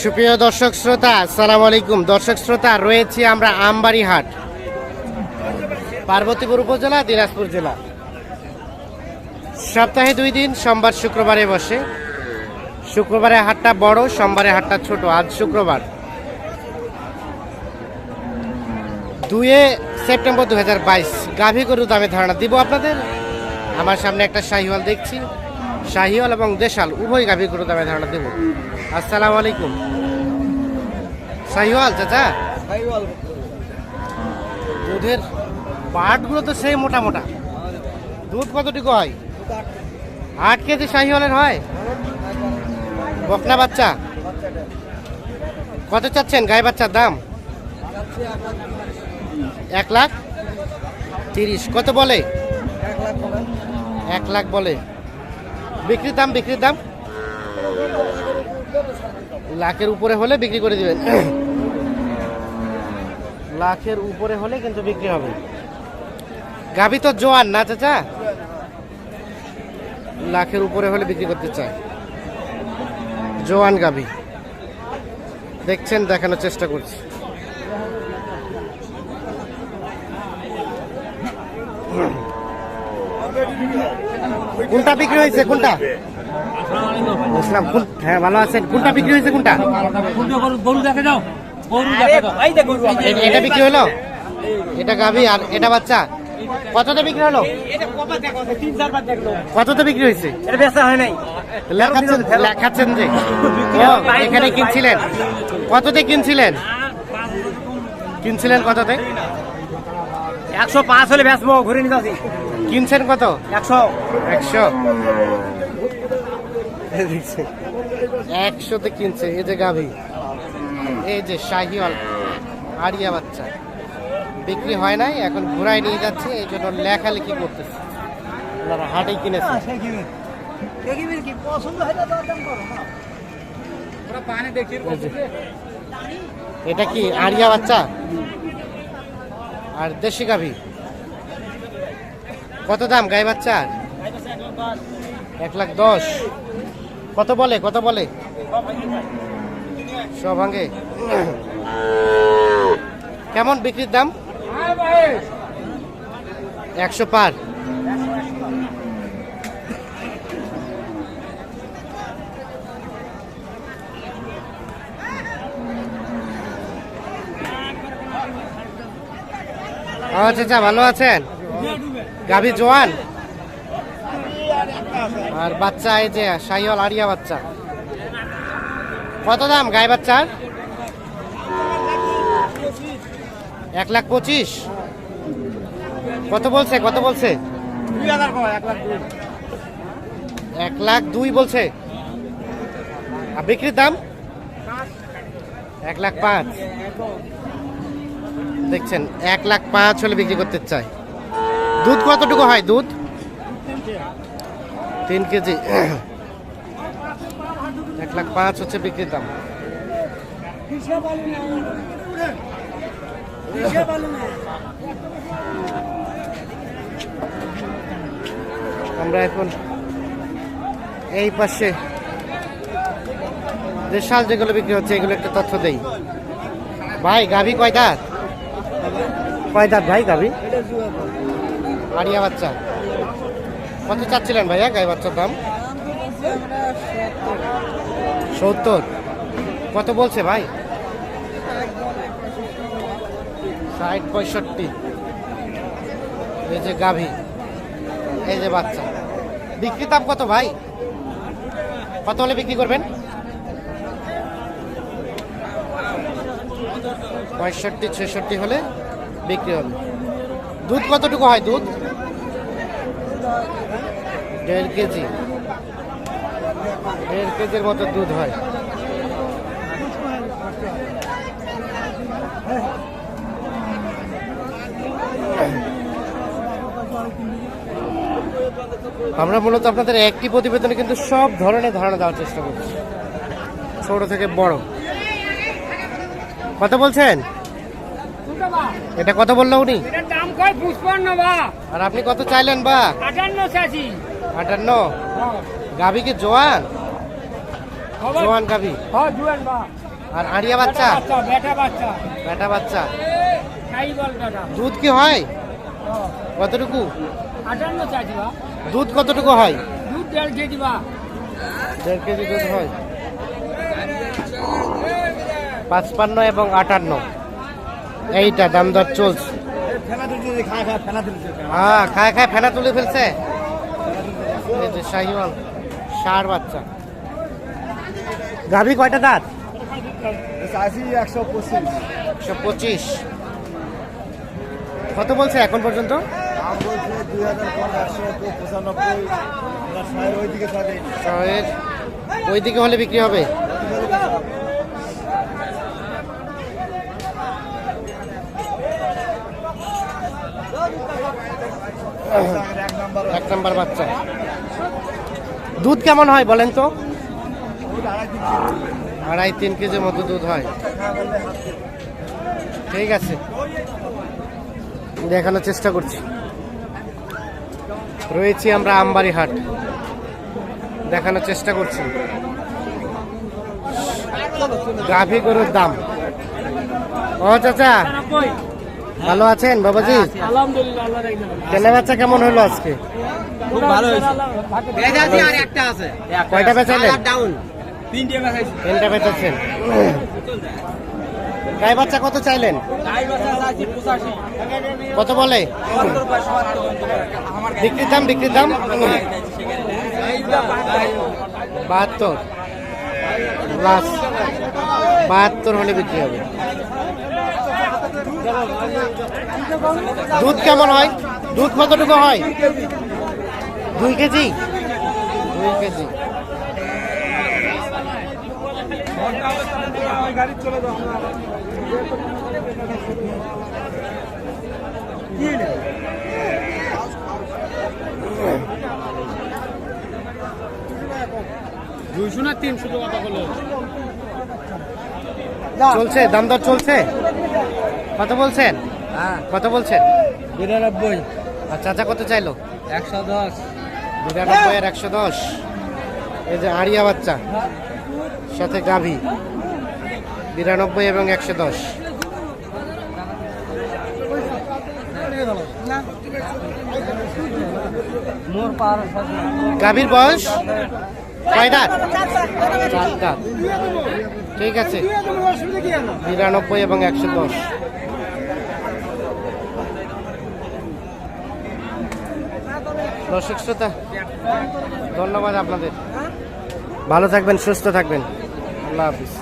সুপ্রিয় দর্শক শ্রোতা, আসসালামু আলাইকুম। দর্শক শ্রোতা, রয়েছি আমরা আমবাড়ি হাট পার্বতীপুর উপজেলা, দিনাজপুর জেলা। সপ্তাহে দুই দিন, সোমবার শুক্রবারে বসে। শুক্রবারে হাটটা বড়, সোমবারে হাটটা ছোট, আজ শুক্রবার। দুয়ে সেপ্টেম্বর দু হাজার বাইশ, গাভী গরু দামে ধারণা দিব আপনাদের। আমার সামনে একটা শাহিওয়াল দেখছি। শাহিওয়াল এবং দেশাল উভয় গাভী গরু দামে ধারণা দেব। আসসালামু আলাইকুম। শাহিওয়াল চাচা? দুধের পাটগুলো তো সেই মোটা মোটা। দুধ কতটুকু হয়? আট কেজি। শাহিওয়ালের হয়? বকনা বাচ্চা? কত চাচ্ছেন গায়ে বাচ্চার দাম? এক লাখ তিরিশ। কত বলে। এক লাখ বলে। বিক্রির দাম বিক্রির দাম? লাখের উপরে হলে বিক্রি করে দিবেন। লাখের উপরে হলে কিন্তু বিক্রি হবে। গাভি তো জোয়ান না চাচা? লাখের উপরে হলে বিক্রি করতে চায়। জোয়ান গাভি। দেখছেন দেখানোর চেষ্টা করছি। কোনটা বিক্রি হয়েছে? কোনটা? বুঝলাম হ্যাঁ ভালো আছেন। কোনটা বিক্রি হয়েছে? কোনটা? এটা বিক্রি হলো? এটা গাভি আর এটা বাচ্চা? কততে বিক্রি হলো? কততে বিক্রি হয়েছে? হয় নাই লেখাচ্ছেন লেখাচ্ছেন যে। এখানে কিনছিলেন। কততে কিনছিলেন? কিনছিলেন কততে? একশো পাঁচ হলে বেচবো ঘুরে নিতে আসি কিনছেন কত? একশো। একশো? একশোতে কিনছে এই যে গাভি। এই যে শাহিওয়াল আড়িয়া বাচ্চা। বিক্রি হয় নাই এখন ঘোরায় নিয়ে যাচ্ছে এই জন্য লেখালেখি করতেছে। ওনারা হাটেই কিনেছে। এটা কি আড়িয়া বাচ্চা? আর দেশি গাভী? কত দাম গাই বাচ্চা? এক লাখ দশ। কত বলে কত বলে? সব কেমন বিক্রির দাম? একশো পার। আচ্ছা আচ্ছা ভালো আছেন? গাভী জোয়ান? আর বাচ্চা এই যে, শাহিওয়াল আরিয়া বাচ্চা। কত দাম গায়ে বাচ্চার? এক লাখ পঁচিশ। কত বলছে কত বলছে? এক লাখ দুই বলছে। আর বিক্রির দাম? এক লাখ পাঁচ। দেখছেন, এক লাখ পাঁচ হলে বিক্রি করতে চাই দুধ কতটুকু হয় দুধ? তিন কেজি। এক লাখ পাঁচ হচ্ছে বিক্রির দাম। আমরা এখন এই পাশে যে শাল যেগুলো বিক্রি হচ্ছে, এগুলো একটা তথ্য দেই। ভাই, গাভি কয় দাঁত? কয় ভাই গাভি? আড়িয়া বাচ্চা। কত চাচ্ছিলেন ভাইয়া গাই বাচ্চার দাম? সত্তর। কত বলছে ভাই? ষাট পঁয়ষট্টি। এই যে গাভী, এই যে বাচ্চা। বিক্রি দাম কত ভাই? কত হলে বিক্রি করবেন? পঁয়ষট্টি, ছেষট্টি হলে বিক্রি হবে। দুধ কতটুকু হয় দুধ? দেড় কেজি। দেড় কেজির মতো দুধ হয়। আমরা মূলত আপনাদের একটি প্রতিবেদনে কিন্তু সব ধরনের ধারণা দেওয়ার চেষ্টা করছি। ছোট থেকে বড়। কত বলছেন? এটা কত বলল উনি? দাম কয়? পুষ্পান্ন বা। আর আপনি কত চাইলেন বা? আটান্ন চাষি। আটান্ন? গাভী কি জোয়ান? জোয়ান গাভী? হ্যাঁ আর আড়িয়া বাচ্চা? বেটা বাচ্চা বেটা দুধ কি হয়? কতটুকু? আটান্ন চাইছি বা। দুধ কতটুকু হয়? দুধ দেড় কেজি বা। দেড় কেজি দুধ হয়। পাঁচপান্ন এবং আটান্ন। এইটা দাম দর চলছে। হ্যাঁ খায় খায় ফেনা তুলে ফেলছে। শাহিওয়াল ষাঁড় বাচ্চা। গাভী কয়টা দাঁত? একশো পঁচিশ। কত বলছে এখন পর্যন্ত? দাম বলছে দুই হাজার একশো পঁচানব্বই ছয়ের ওই দিকে সাথে শহের ওই দিকে হলে বিক্রি হবে এক নম্বর বাচ্চা। দুধ কেমন হয় বলেন তো? আড়াই তিন কেজির মতো দুধ হয়। ঠিক আছে। দেখানোর চেষ্টা করছি। রয়েছি আমরা আমবাড়ি হাট দেখানোর চেষ্টা করছি। গাভী গরুর দাম। ও চাচা ভালো আছেন বাবাজি? রাখবেন কেনা বেচা কেমন হলো আজকে? খুব ভালো হয়েছে। আর একটা আছে। কয়টা বেচালেন তিনটে বেচাচ্ছেন গাই বাচ্চা কত চাইলেন? বাচ্চা কত বলে? বিক্রির দাম বিক্রির দাম? বাহাত্তর। প্লাস বাহাত্তর হলে বিক্রি হবে। দুধ কেমন হয়? দুধ কতটুকু হয়? দুই কেজি? দুই কেজি। দুইশো না তিনশো টাকা চলছে? দাম দর চলছে? কত বলছেন? হ্যাঁ। কত বলছেন? বিরানব্বই। আর চাচা কত চাইলো? একশো দশ। বিরানব্বই আর একশো দশ। এই যে আড়িয়া বাচ্চা সাথে গাভী। বিরানব্বই এবং একশো দশ। গাভীর বয়স? কয় দাঁত? চার দাঁত। ঠিক আছে। বিরানব্বই এবং একশো দশ। দর্শক শ্রোতা ধন্যবাদ আপনাদের। ভালো থাকবেন সুস্থ থাকবেন। আল্লাহ হাফিজ।